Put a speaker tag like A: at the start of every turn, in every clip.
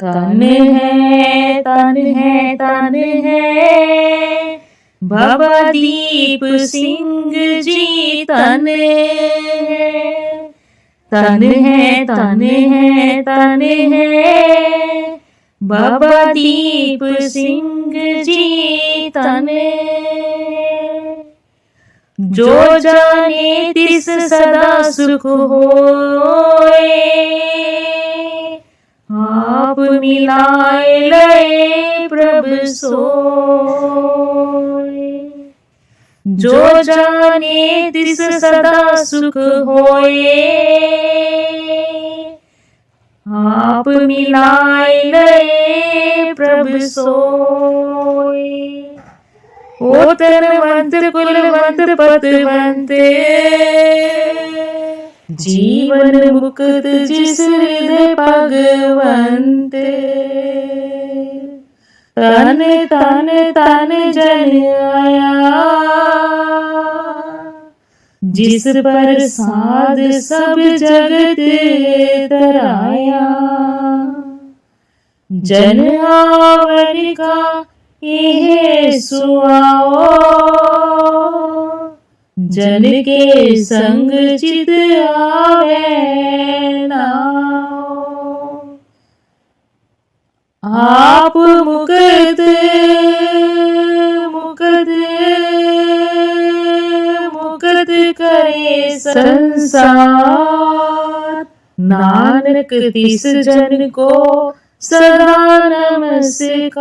A: तन है तन है तन है। भवदीप सिंह जी तन है। तन है तन है तन है। बाबा दीप सिंह जी तन जो जाने तिस सदा सुख होए आप मिलाए लय प्रभ सोए जो जाने तिस सदा सुख होए आप मिलाए लय प्रभ सोए ओ तनवंत कुलवंत पतवंत जीवन मुक्त जिस हृदय भगवंत। तन तन तन जन आया। जिस पर साध सब जगत तराया। जन आवन का यह सुआओ। जन के संग चित आवे नाओ आप मुकद मुकद मुकद करे संसार। नानक तिस जन को सदा नमस्कार।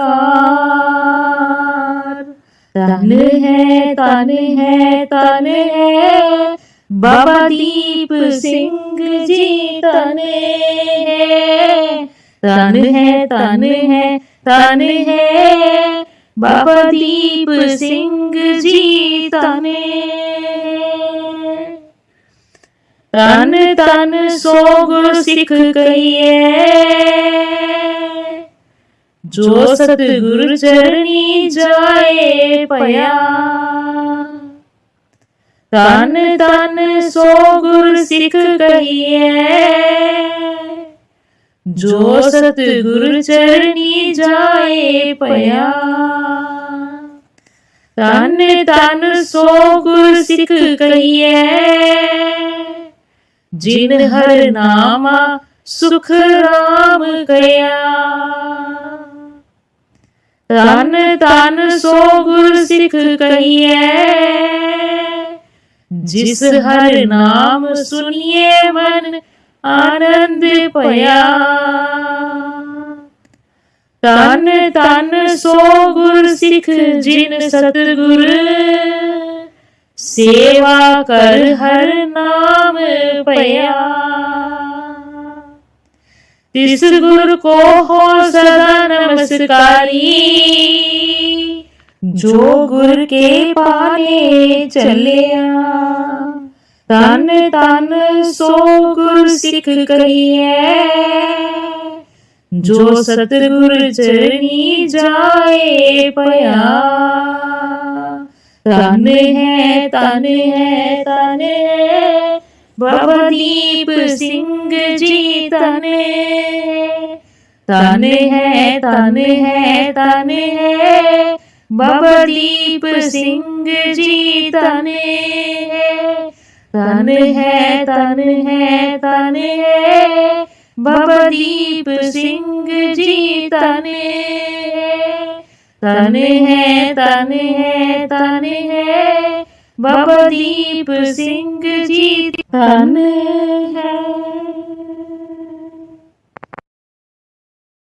A: तन है तन है तन है। बाबा दीप सिंह जी तन है। तन है तन है तन है। बाबा दीप सिंह जी तन तन तन, सो सिख कहिए। जो सतगुर चरणी जाए पया तन तन सो गुर सिख कहिए जो सतगुर चरणी जाए पया तन तन सो गुर सिख कहिए जिन हर नामा सुख राम कया तन तन सो गुर सिख कहिए जिस हर नाम सुनिए मन आनंद पया तन तन सो गुर सिख जिन सतगुर सेवा कर हर नाम पया तिस गुर को हो सदा नमस्कारी। जो गुर के पाने चलिया, तन तन सो गुर सिख कहिए। जो सतगुर चरणी जाए पया, तन है तन है तन है बाबा दीप सिंह जी तन। तन है तन है तन है। बाबा दीप सिंह जी तन तन है तन है तन है। बाबा दीप सिंह जी तन तन है तन है तन है। बाबा दीप सिंह जी धन है।